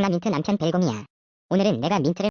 안녕 나 민트 남편 벨곰이야. 오늘은 내가 민트를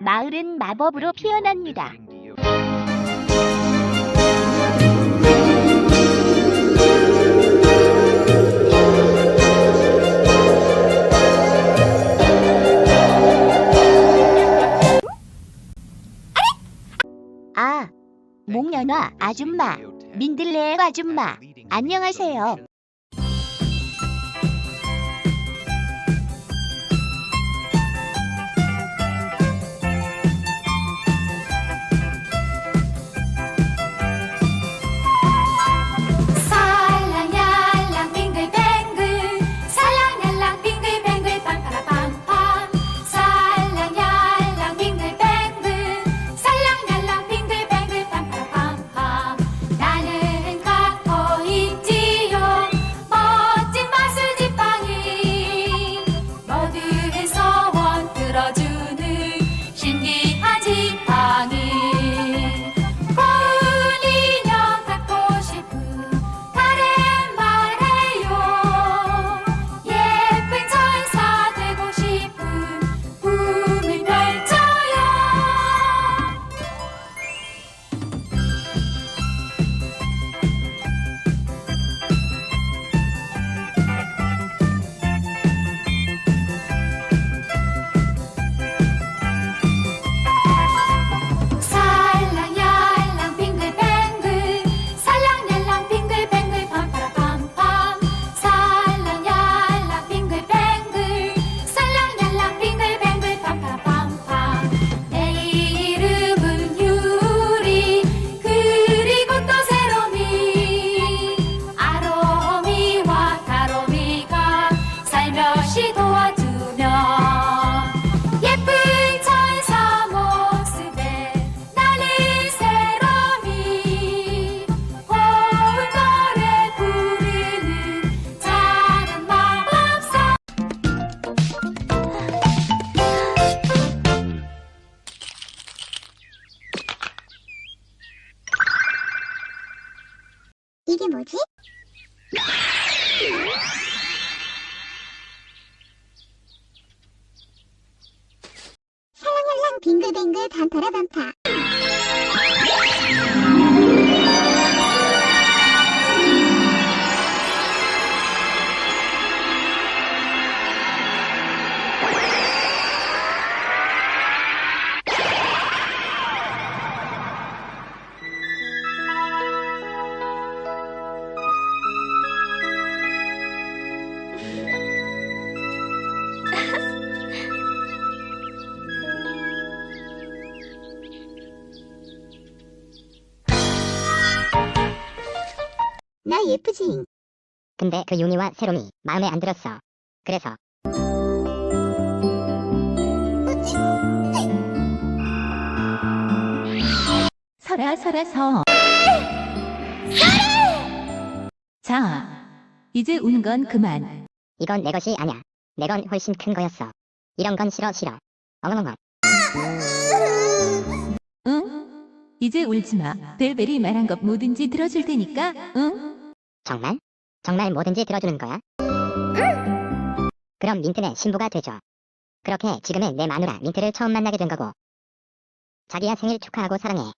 마을은 마법으로 피어납니다. 아, 목련화 아줌마, 민들레 아줌마, 안녕하세요. Eleven Pound. 예쁘지? 근데 그 유니와 세롬이 마음에 안 들었어. 그래서 설아 설아 서 자 이제 우는 건 그만 이건 내 것이 아냐. 내건 훨씬 큰 거였어. 이런 건 싫어 싫어. 엉엉엉. 응? 이제 울지 마. 벨벨이 말한 것 뭐든지 들어줄 테니까, 응? 정말? 정말 뭐든지 들어주는 거야? 그럼 민트는 신부가 되죠. 그렇게 지금은 내 마누라 민트를 처음 만나게 된 거고. 자기야 생일 축하하고 사랑해.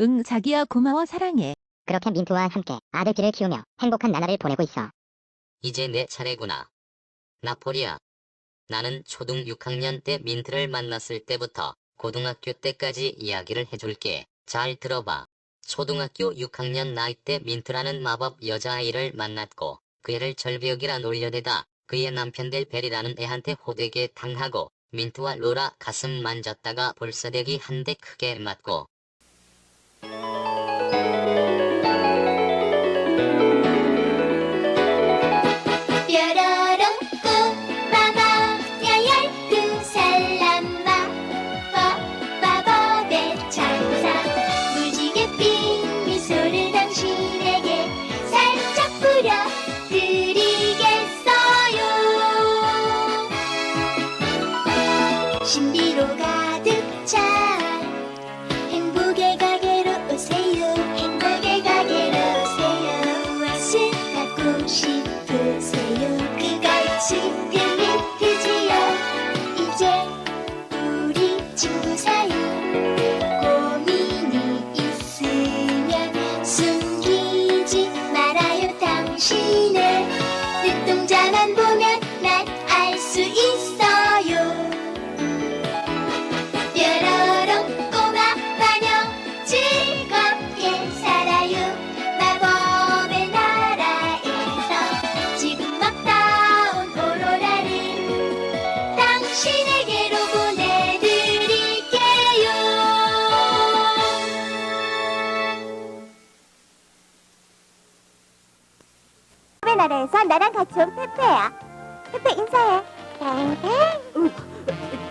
응, 자기야 고마워 사랑해. 그렇게 민트와 함께 아들끼를 키우며 행복한 나날을 보내고 있어. 이제 내 차례구나. 나폴이야. 나는 초등 6학년 때 민트를 만났을 때부터 고등학교 때까지 이야기를 해줄게. 잘 들어봐. 초등학교 6학년 나이 때 민트라는 마법 여자아이를 만났고 그 애를 절벽이라 놀려대다 그의 남편 될 벨이라는 애한테 호되게 당하고 민트와 로라 가슴 만졌다가 볼사대기 한 대 크게 맞고 마법의 나라에서 나랑 같이 온 페페야. 페페 인사해. 땡땡.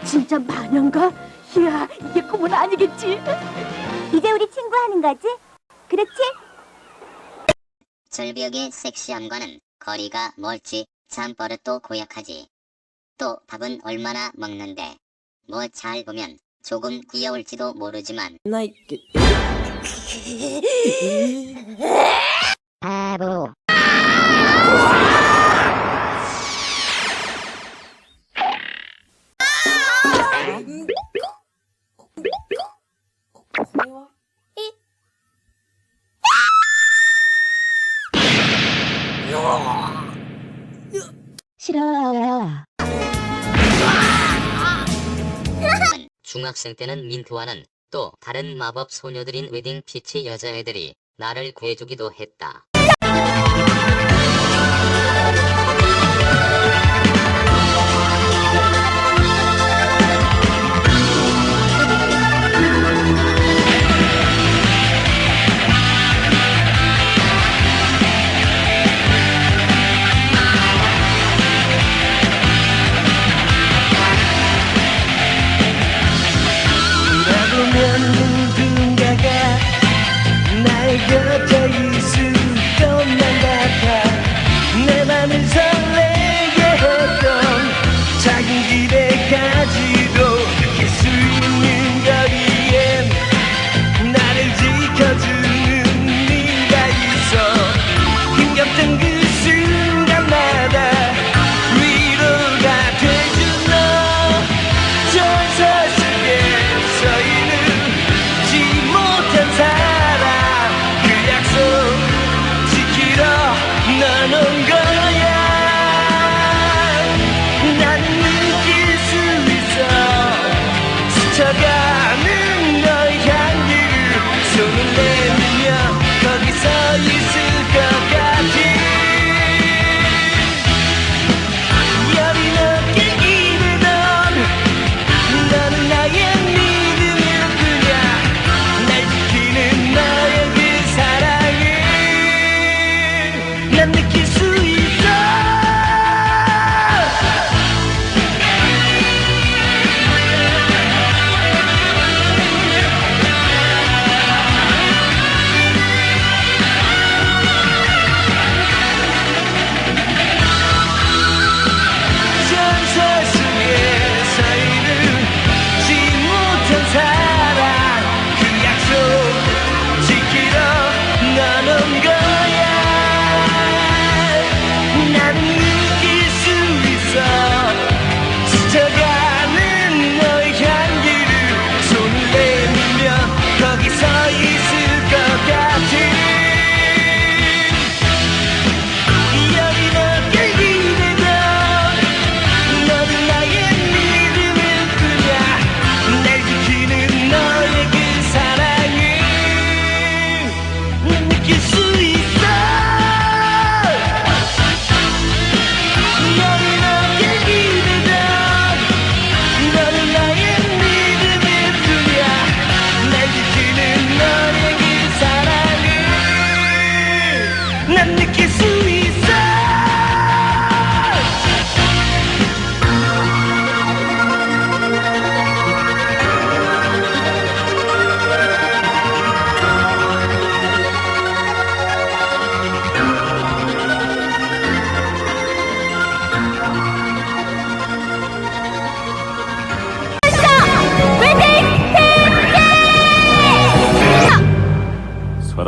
진짜 마녀인가? 이야, 이게 꿈은 아니겠지? 이제 우리 친구 하는 거지? 그렇지? 절벽의 섹시함과는 거리가 멀지 잠버릇도 고약하지. 또 밥은 얼마나 먹는데 뭐 잘 보면 조금 귀여울지도 모르지만 바보. 중학생 때는 민트와는 또 다른 마법 소녀들인 웨딩 피치 여자애들이 나를 구해주기도 했다.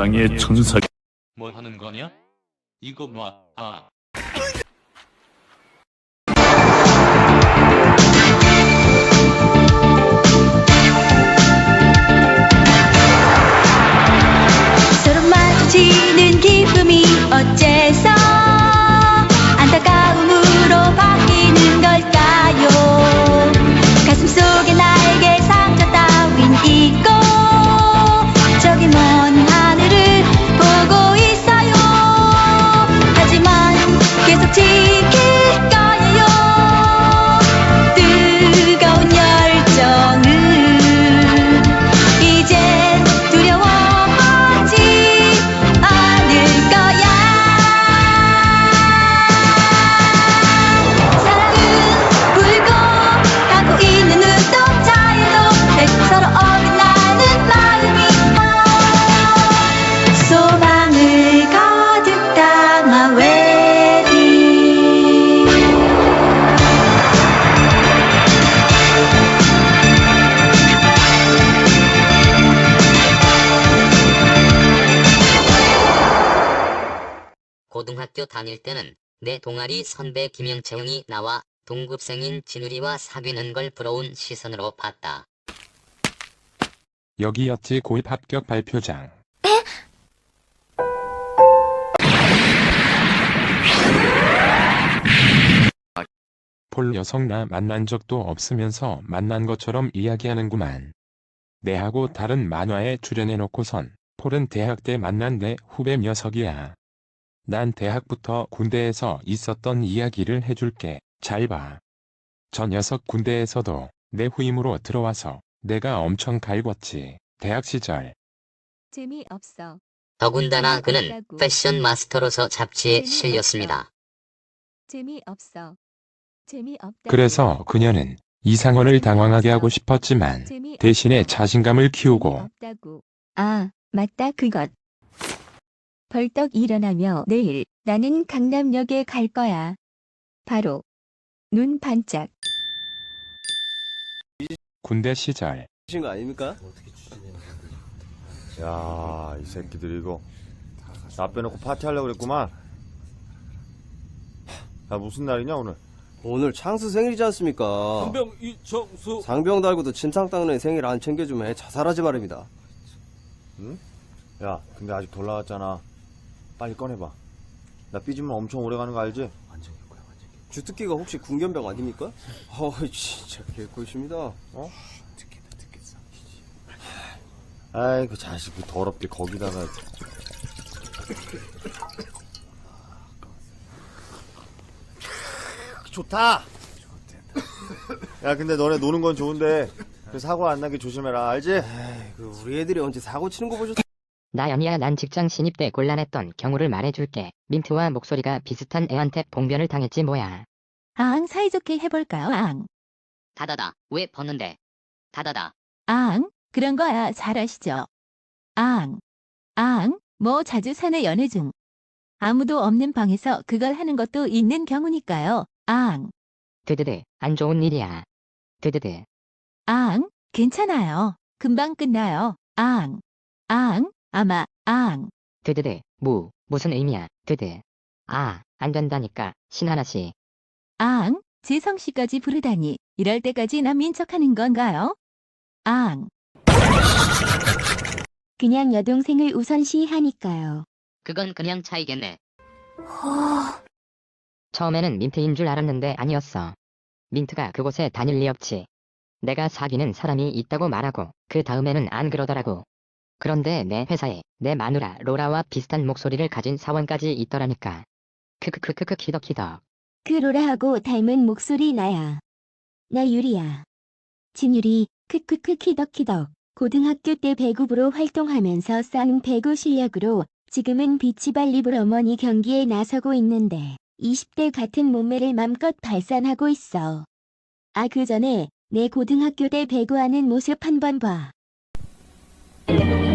사랑의 천사 뭐 하는 거냐? 이거 놔. 아. 서로 마주치는 기쁨이 어째 고등학교 다닐 때는 내 동아리 선배 김영채형이 나와 동급생인 진우리와 사귀는 걸 부러운 시선으로 봤다. 여기였지 고입 합격 발표장. 폴 여성 나 만난 적도 없으면서 만난 것처럼 이야기하는구만. 내하고 다른 만화에 출연해놓고선 폴은 대학 때 만난 내 후배 녀석이야. 난 대학부터 군대에서 있었던 이야기를 해줄게. 잘 봐. 저 녀석 군대에서도 내 후임으로 들어와서 내가 엄청 갈궜지. 대학 시절. 재미없어. 더군다나 그는. 패션 마스터로서 잡지에 재미없어. 실렸습니다. 재미없어. 재미없다. 그래서 그녀는 이상원을 당황하게 하고 싶었지만 대신에 자신감을 키우고 없다고. 아, 맞다 그것. 벌떡 일어나며 내일 나는 강남역에 갈 거야. 바로 눈 반짝. 군대 시절 주신 거 아닙니까? 야, 이 새끼들 이거 나 빼놓고 파티하려고 그랬구만. 야, 무슨 날이냐 오늘? 오늘 창수 생일이지 않습니까? 상병 이정수. 상병 달고도 친창 닦는 생일 안 챙겨주면 애 자살하지 말입니다. 야, 근데 아직 덜 나왔잖아. 빨리 꺼내봐. 나 삐지면 엄청 오래 가는 거 알지? 주특기가 혹시 군견병 아닙니까? 어, 진짜 개꿀십니다. 어? 아이, 그 자식 그 더럽게 거기다가. 좋다. 야, 근데 너네 노는 건 좋은데 그 사고 안 나게 조심해라, 알지? 에이, 그 우리 애들이 언제 사고 치는 거 보셨? 나 연희야 난 직장 신입 때 곤란했던 경우를 말해줄게. 민트와 목소리가 비슷한 애한테 봉변을 당했지 뭐야. 앙 사이좋게 해볼까요? 앙. 다다다. 왜 벗는데? 다다다. 앙. 그런 거야 잘 아시죠? 앙. 앙. 뭐 자주 사내 연애 중. 아무도 없는 방에서 그걸 하는 것도 있는 경우니까요. 앙. 드드드 안 좋은 일이야. 드드드 앙. 괜찮아요. 금방 끝나요. 앙. 앙. 아마 앙. 드드드 무 무슨 의미야. 드드 아 안 된다니까 신하나 씨. 앙. 재성 씨까지 부르다니 이럴 때까지 남 민척하는 건가요? 앙. 그냥 여동생을 우선시하니까요. 그건 그냥 차이겠네. 처음에는 민트인 줄 알았는데 아니었어. 민트가 그곳에 다닐 리 없지. 내가 사귀는 사람이 있다고 말하고 그 다음에는 안 그러더라고. 그런데 내 회사에 내 마누라 로라와 비슷한 목소리를 가진 사원까지 있더라니까. 크크크크크 키덕키덕. 그 로라하고 닮은 목소리 나야. 나 유리야. 진유리, 크크크 키덕키덕. 고등학교 때 배구부로 활동하면서 쌓은 배구 실력으로 지금은 비치발리볼 어머니 경기에 나서고 있는데 20대 같은 몸매를 맘껏 발산하고 있어. 아, 그 전에 내 고등학교 때 배구하는 모습 한번 봐. 너무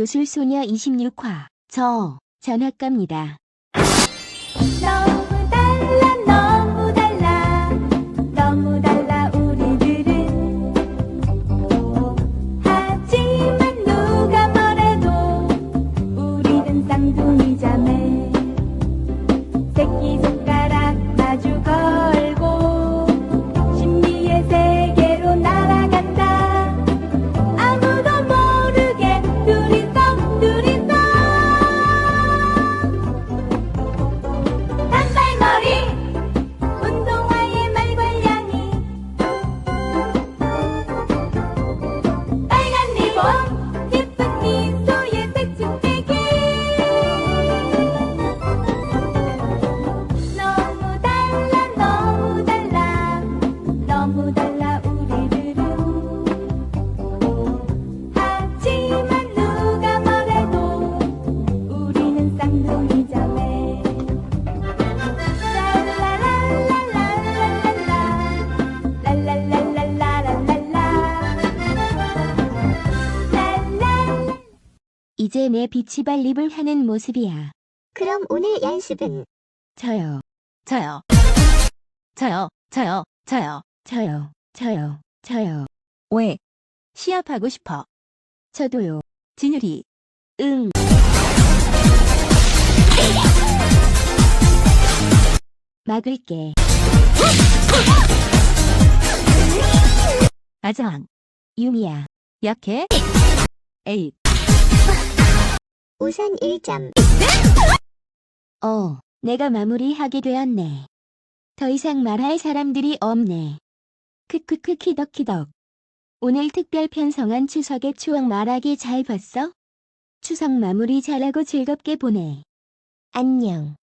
무술소녀 26화. 저, 전학갑니다. 이제 내 빛이 발립을 하는 모습이야. 그럼 오늘 연습은 저요. 저요. 저요. 저요. 저요. 저요. 저요. 저요. 왜? 시합하고 싶어. 저도요. 진유리. 응. 막을게. 아장. 유미야. 약해? 에잇. 우선 1점 어, 내가 마무리하게 되었네. 더 이상 말할 사람들이 없네. 크크크 키덕키덕. 오늘 특별 편성한 추석의 추억 말하기 잘 봤어? 추석 마무리 잘하고 즐겁게 보내. 안녕.